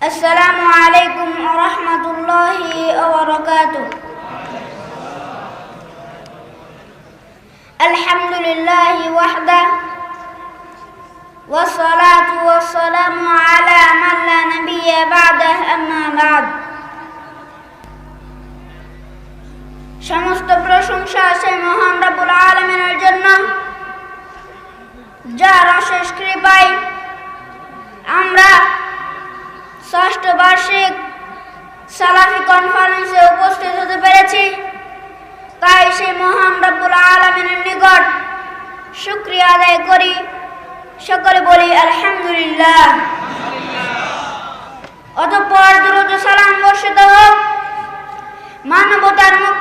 السلام عليكم ورحمة الله وبركاته الحمد لله وحده والصلاة والسلام على من لا نبي بعده أما بعد সমস্ত প্রশংসা সেই মহান রব্বুল আলমিনের জন্য যার অশেষ কৃপায় আমরা বার্ষিক সালাফি কনফারেন্সে উপস্থিত হতে পেরেছি। তাই সেই মহান রব্বুল আলমিনের নিকট শুক্রিয়া আদায় করি। সকলে বলি, আলহামদুলিল্লাহ। অতঃপর দ্রুত সালাম বর্ষিত হোক। মানবতার মুক্তির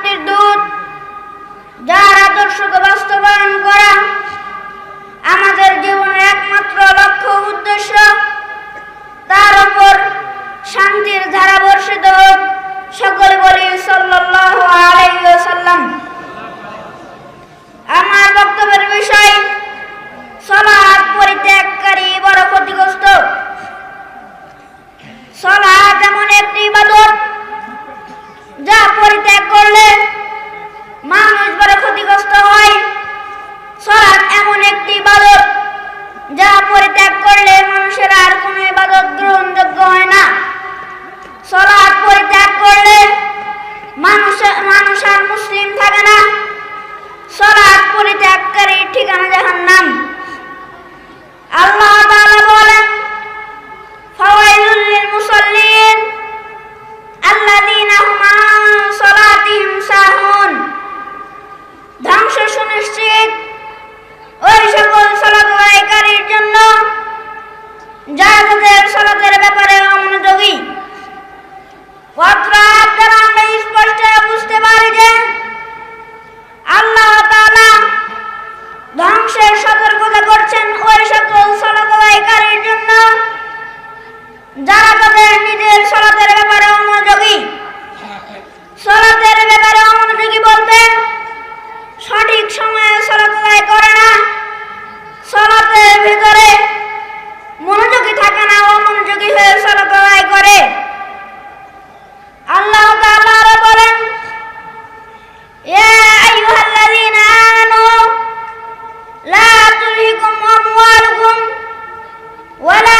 যারা তাদের সড়কের ব্যাপারে অমনোযোগী। পত্র দ্বারা হয়ে সালাত করে। আল্লাহ তাআলা আরও বলেন ইয়া আইয়ুহাল্লাযীনা আমানু লা তুলহিকুম আমওয়ালুকুম ওয়ালা